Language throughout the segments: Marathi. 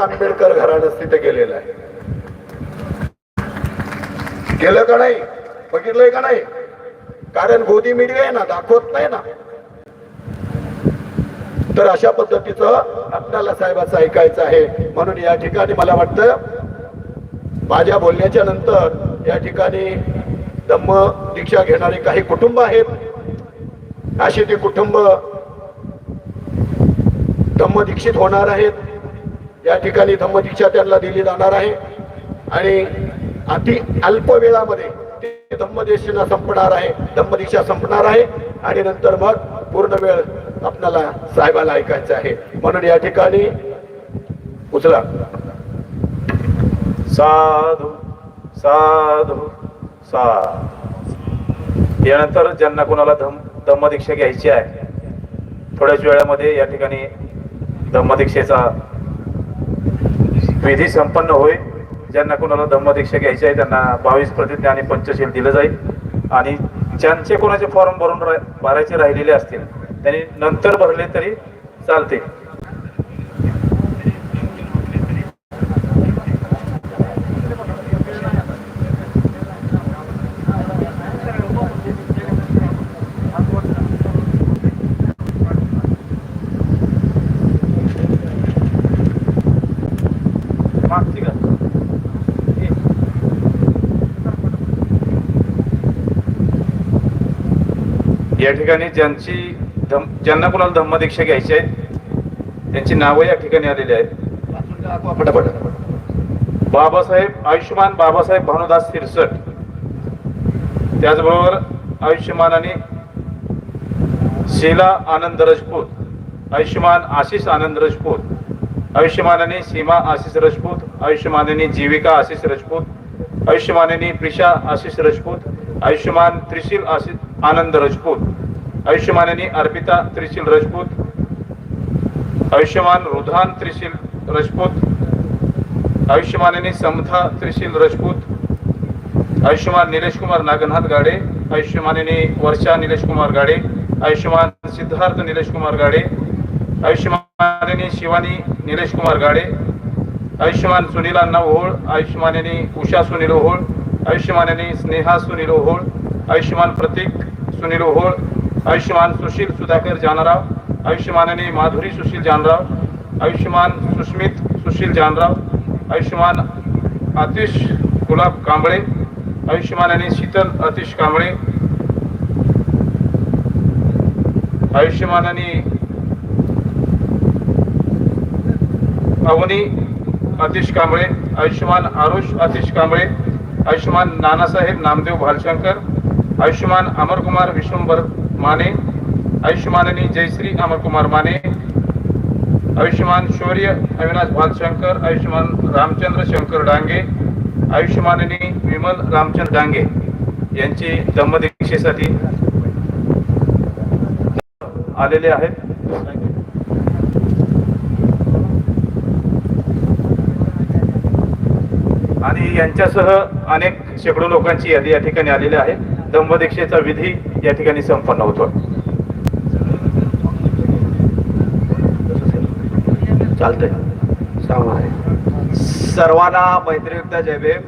आंबेडकर घराणंच तिथे गेलेलं आहे. गेलं का नाही? बघितलंय का नाही? कारण गोदी मीडिया आहे ना दाखवत नाही ना. तर अशा पद्धतीचं आपल्याला साहेबाचं ऐकायचं आहे. म्हणून या ठिकाणी मला वाटतं माझ्या बोलण्याच्या नंतर या ठिकाणी धम्म दीक्षा घेणारे काही कुटुंब आहेत. अशी ती कुटुंब धम्म दीक्षित होणार आहेत. या ठिकाणी धम्मदीक्षा त्यांना दिली जाणार आहे. आणि अति अल्प वेळामध्ये ते धम्मदेशीला संपणार आहे. धम्मदीक्षा संपणार आहे. आणि नंतर मग पूर्ण वेळ आपल्याला साहेबाला ऐकायचं आहे. म्हणून या ठिकाणी उचला. साधू साधू साधू. यानंतर ज्यांना कोणाला धम धम्मदीक्षा घ्यायची आहे थोड्याच वेळामध्ये या ठिकाणी धम्मदीक्षेचा विधी संपन्न होईल. ज्यांना कोणाला धम्मदीक्षा घ्यायची आहे त्यांना बावीस प्रतिज्ञा आणि पंचशील दिलं जाईल. आणि ज्यांचे कोणाचे फॉर्म भरून रा- भरायचे राहिलेले असतील त्यांनी नंतर भरले तरी चालते या ठिकाणी ज्यांची धम ज्यांना कोणाला धम्मदीक्षा घ्यायची आहे त्यांची नावं या ठिकाणी आलेली आहेत. पटापट बाबासाहेब आयुष्यमान बाबासाहेब भानुदास सिरसट त्याचबरोबर आयुष्यमान आणि शीला आनंद रजपूत आयुष्यमान आशिष आनंद रजपूत आयुष्यमानाने सीमा आशिष रजपूत आयुष्यमानाने जीविका आशिष रजपूत आयुष्यमानाने प्रिशा आशिष रजपूत आयुष्यमान त्रिशील आशिष आनंद रजपूत. आयुष्यमानानी अर्पिता त्रिशील राजपूत आयुष्यमान रुधान त्रिशील राजपूत आयुष्यमानानी समथा त्रिशील राजपूत आयुष्यमान निलेश कुमार नागनाथ गाडे आयुष्यमानिनी वर्षा निलेश कुमार गाडे आयुष्यमान सिद्धार्थ निलेश कुमार गाडे आयुष्यमानिनी शिवानी निलेश कुमार गाडे आयुष्यमान सुनील अण्णा ओहोळ आयुष्यमानिनी उषा सुनील ओहोळ आयुष्यमानाने स्नेहा सुनील ओहोळ आयुष्यमान प्रतीक सुनील ओहोळ आयुष्यमान सुशील सुधाकर जानराव आयुष्यमानाने माधुरी सुशील जानराव आयुष्यमान सुस्मित सुशील जानराव आयुष्यमान आतिश गुलाब कांबळे आयुष्यमानाने शीतल आतिश कांबळे आयुष्यमानाने अवनी आतिश कांबळे आयुष्यमान आरुष आतिश कांबळे आयुष्यमान नानासाहेब नामदेव भालशंकर आयुष्यमान अमरकुमार विश्वंभर माने आयुष्यमानाने जयश्री अमरकुमार माने आयुष्यमान शौर्य अविनाश भालशंकर आयुष्यमान रामचंद्र शंकर डांगे आयुष्यमानाने विमल रामचंद्र डांगे यांची धम्मदीक्षेसाठी आलेले आहेत. आणि यांच्यासह अनेक शेकडो लोकांची यादी या ठिकाणी आलेली आहे. दंभदीक्षेचा विधी या ठिकाणी संपन्न होतो चालतंय. सर्वांना मैत्रीयुक्त जय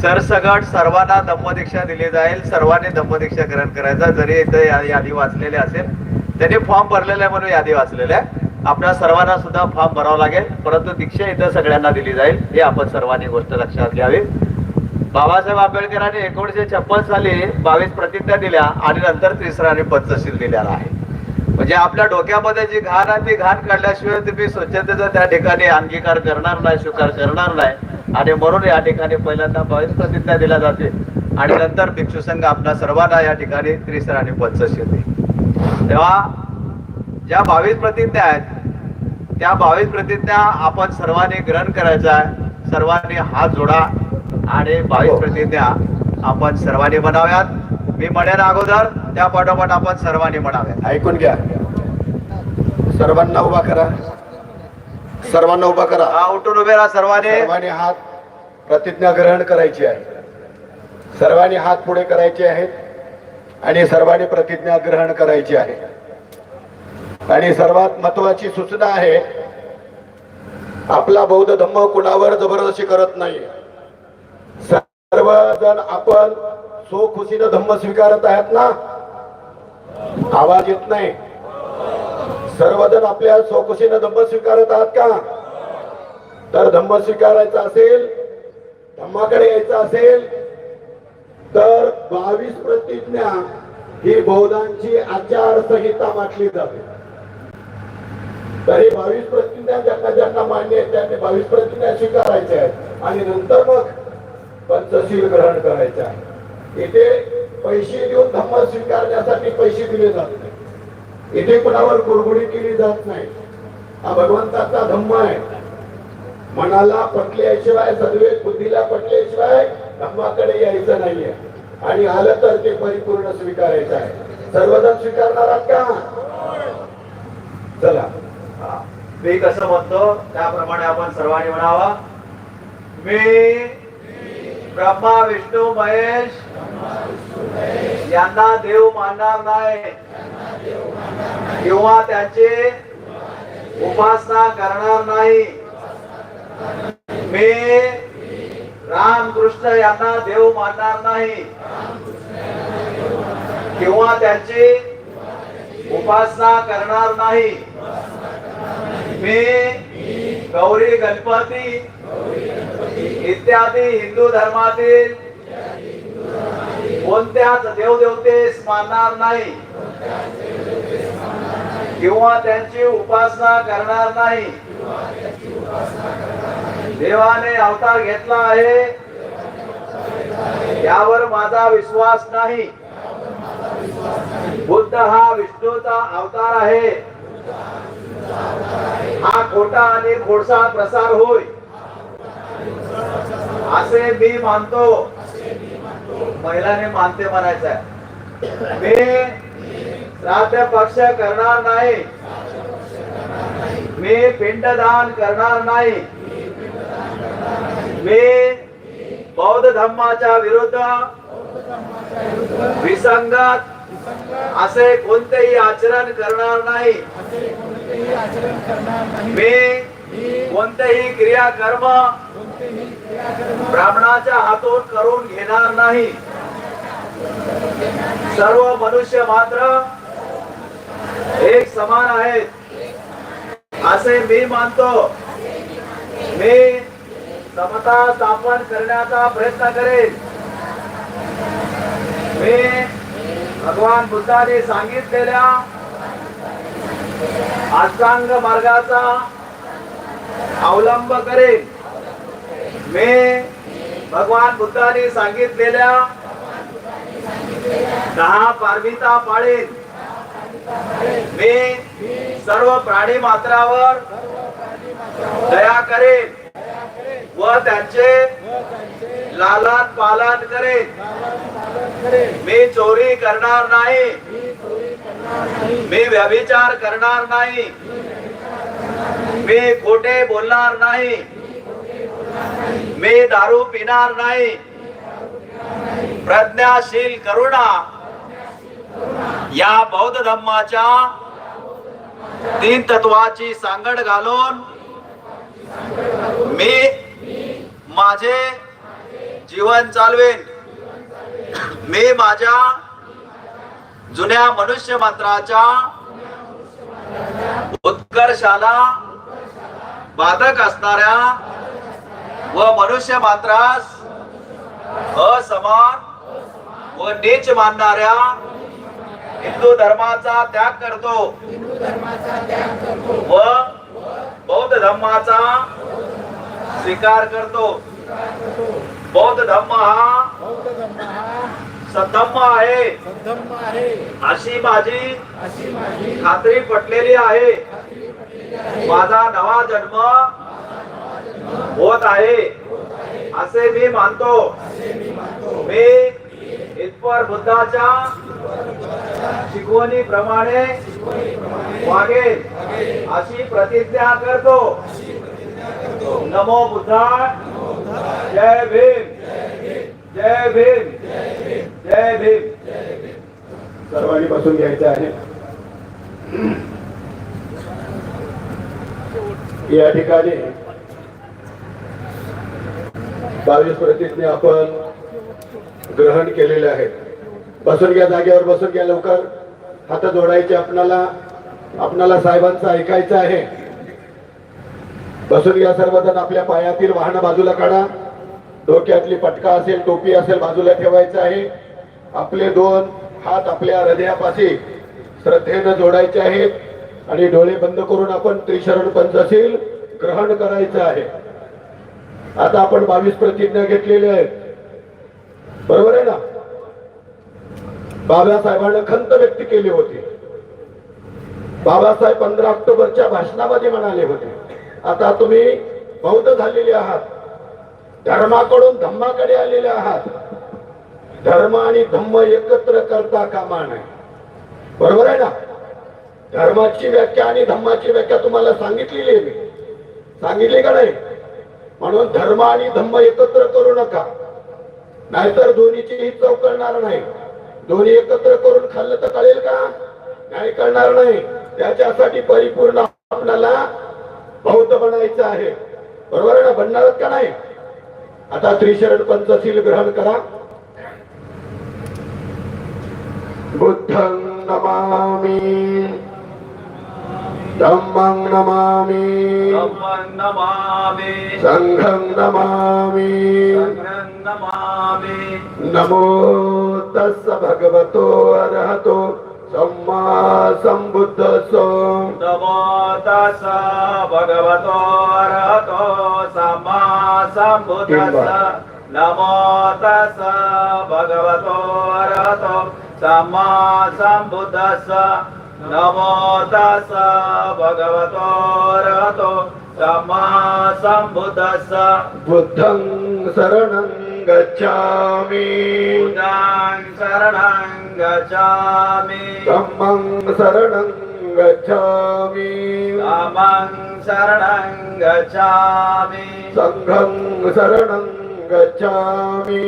सरसगट सर्वांना दंभदीक्षा दिली जाईल. सर्वांनी दंभदीक्षा ग्रहण करायचा. जरी इथं या- यादी वाचलेली असेल त्यांनी फॉर्म भरलेला आहे म्हणून यादी वाचलेल्या आहे आपल्या सर्वांना सुद्धा फॉर्म भरावा लागेल परंतु दीक्षा इथं सगळ्यांना दिली जाईल. हे आपण सर्वांनी गोष्ट लक्षात घ्यावी. बाबासाहेब आंबेडकरांनी एकोणीशे छप्पन साली बावीस प्रतिज्ञा दिल्या आणि नंतर त्रिसराने पंचशील दिलेला आहे. म्हणजे आपल्या डोक्यामध्ये जी घाण आहे ती घाण काढल्याशिवाय तुम्ही स्वच्छतेचा त्या ठिकाणी अंगीकार करणार नाही स्वीकार करणार नाही. आणि म्हणून या ठिकाणी पहिल्यांदा बावीस प्रतिज्ञा दिल्या जाते. आणि नंतर भिक्षू संघ आपल्या सर्वांना या ठिकाणी त्रिसराने आणि पंचशील देईल. तेव्हा ज्या बावीस प्रतिज्ञा आहेत त्या बावीस प्रतिज्ञा आपण सर्वांनी ग्रहण करायचा आहे. सर्वांनी हात जोडा आणि बावीस प्रतिज्ञा आपण सर्वांनी म्हणाव्यात. मी म्हणेन अगोदर त्या पाठोपाठ आपण सर्वांनी म्हणाव्यात. ऐकून घ्या. सर्वांना उभा करा. सर्वांना उभा करा. हा उठून उभे राहा सर्वांनी. सर्वांनी हात प्रतिज्ञा ग्रहण करायची आहे. सर्वांनी हात पुढे करायचे आहेत आणि सर्वांनी प्रतिज्ञा ग्रहण करायची आहे. आणि सर्वात महत्वाची सूचना आहे आपला बौद्ध धम्म कुणावर जबरदस्ती करत नाही. सर्वजण आपण सोखुशीनं धम्म स्वीकारत आहेत ना? आवाज येत नाही. सर्वजण आपल्या स्वखुशीनं धम्म स्वीकारत आहात का? तर धम्म स्वीकारायचा असेल धम्माकडे यायचं असेल तर बावीस प्रतिज्ञा ही बौद्धांची आचारसंहिता म्हटली जाते. तरी बावीस प्रतिज्ञा ज्यांना ज्यांना मान्य आहेत त्यांनी बावीस प्रतिज्ञा स्वीकारायच्या आहेत. आणि नंतर मग पंचशील ग्रहण करायचे आहे इथे पैसे देऊन धम्म स्वीकारण्यासाठी पैसे दिले जात नाही इथे कुणावर कुरगुडी केली जात नाही. हा भगवंताचा धम्म आहे. मनाला पटल्याशिवाय सद्वेत बुद्धीला पटल्याशिवाय धम्माकडे यायचं नाहीये. आणि आलं तर ते परिपूर्ण स्वीकारायचं आहे. सर्वजण स्वीकारणार आहात का? चला. मी कसं म्हणतो त्याप्रमाणे आपण सर्वांनी म्हणावा. मी ब्रह्मा विष्णू महेश यांना देव मानणार नाही. किंवा त्यांची उपासना करणार नाही. मी रामकृष्ण यांना देव मानणार नाही. किंवा त्यांची उपासना करणार नाही. मी गौरी गणपती इत्यादी हिंदू धर्मातील कोणत्याच देवदेवतेस मानणार नाही किंवा त्यांची उपासना करणार नाही. देवाने अवतार घेतला आहे. यावर माझा विश्वास नाही. बुद्ध हा विष्णूचा अवतार आहे. हा खोटा आणि खोडसा प्रसार होय. असे मी मानतो. महिलाने मानते म्हणायचं आहे मी श्राद्ध पक्ष करणार नाही. मी पिंडदान करणार नाही. मी बौद्ध धर्माच्या विरुद्ध विसंगत असे कोणतेही आचरण करणार नाही. मी कोणतेही क्रियाकर्म ब्राह्मणाच्या हातून करून घेणार नाही. सर्व मनुष्य मात्र एक समान आहेत. असे मी मानतो. मी समता स्थापन करण्याचा प्रयत्न करेन. मी भगवान बुद्धाने सांगितलेल्या अष्टांग मार्गाचा अवलंब करेन. मी भगवान बुद्धाने सांगितलेल्या दहा पारमिता पाळेन. मी सर्व प्राणी मात्रावर दया करेन. व त्यांचे लालन पालन करेन मी चोरी करणार नाही. मी व्यभिचार करणार नाही. मी खोटे बोलणार नाही. मी दारू पिणार नाही. प्रज्ञाशील करुणा या बौद्ध धम्माच्या तीन तत्वाची सांगड घालून मी माझे जीवन चालवेन. मी माझ्या जुन्या मनुष्य मंत्राच्या उत्कर्षाला बाधक असणाऱ्या व मनुष्य मात्रास असमान व नीच मानणाऱ्या हिंदू धर्माचा त्याग करतो. व बौद्ध धर्माचा स्वीकार करतो. बौद्ध धर्म हा हा सद्धम्म आहे. अशी माझी खात्री पटलेली आहे. माझा नवा जन्म होत आहे. असे मी मानतो. मी इतपर बुद्धाच्या शिकवणीप्रमाणे वागेल अशी प्रतिज्ञा करतो. नमो बुद्धाय। जय भीम। जय भीम। जय भीम। सर्वांनी बसून घ्यायचं आहे. या ठिकाणी बावीस प्रतिज्ञा आपण ग्रहण केलेल्या आहेत. बसून घ्या जागेवर बसून घ्या लवकर. हात जोडायचे आपणाला. आपणाला साहेबांचं ऐकायचं आहे. बसून या सर्वजण आपल्या पायातील वाहन बाजूला काढा. डोक्यातली पटका असेल टोपी असेल बाजूला ठेवायचं आहे. आपले दोन हात आपल्या हृदयापाशी श्रद्धेनं जोडायचे आहेत आणि डोळे बंद करून आपण त्रिशरण पंचशील ग्रहण करायचं आहे. आता आपण बावीस प्रतिज्ञा घेतलेल्या आहेत. बरोबर आहे ना? बाबासाहेबांना खंत व्यक्त केली होती. बाबासाहेब पंधरा ऑक्टोबरच्या भाषणामध्ये म्हणाले होते. आता तुम्ही बौद्ध झालेले आहात. धर्माकडून धम्माकडे आलेले आहात. धर्म आणि धम्म एकत्र करता कामा नाही बरोबर आहे ना? धर्माची व्याख्या आणि धम्माची व्याख्या तुम्हाला सांगितलेली आहे मी. सांगितली का नाही? म्हणून धर्म आणि धम्म एकत्र करू नका. नाहीतर दोन्हीची ही चव करणार नाही. दोन्ही एकत्र करून खाल्लं तर कळेल का? नाही कळणार नाही. त्याच्यासाठी परिपूर्ण आपल्याला बौद्ध बनायचं आहे. बरोबर आहे ना? बनणारच का नाही? आता त्रिशरण पंचशील ग्रहण करा. बुद्धं नमामि. धम्मं नमामि. नमामि. संघं नमामि. नमो तस्स भगवतो अरहतो. सम्मा सम्बुद्धस्सो नमो तस्स भगवतो अरहतो सम्मा सम्बुद्धस्स। नमो तस्स भगवतो अरहतो सम्मा सम्बुद्धस्स। नमो तस्स भगवतो अरहतो सम्मा सम्बुद्धस्स। बुद्धं शरणं गच्छामि। बुद्धं शरणं गच्छामि। धम्मं शरणं गच्छामि। रामं शरणं गच्छामि। सङ्घं शरणं गच्छामि।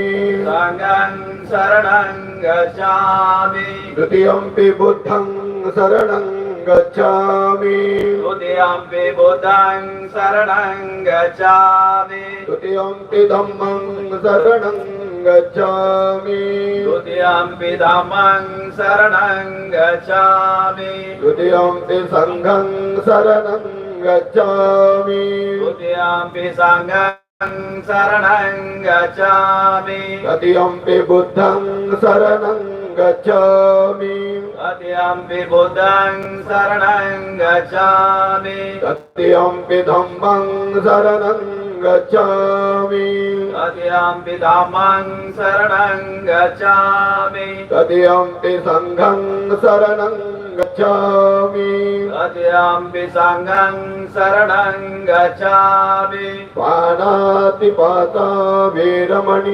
सङ्गं शरणं गच्छामि। द्वितीयम्पि बुद्धं शरणं गच्छामि। द्वितीयम्पि बुद्धं शरणं गच्छामि। द्वितीयम्पि धम्मं शरणं गच्छामि। द्वितीयम्पि धम्मं शरणं गच्छामि। द्वितीयम्पि सङ्घं शरणं गच्छामि। द्वितीयम्पि सङ्गं शरणं गच्छामि। तृतीयम्पि बुद्धं शरणं गच्छामि। द्वितीयम्पि बुद्धं शरणं गच्छामि। तृतीयम्पि धम्मं शरणं गच्छामि। तदयम्पि धामं शरणं गच्छामि। तृतीयम्पि सङ्घं शरणं गच्छामि। तदयम्पि सङ्गं शरणं गच्छामि। पाणातिपाता वीरमणि।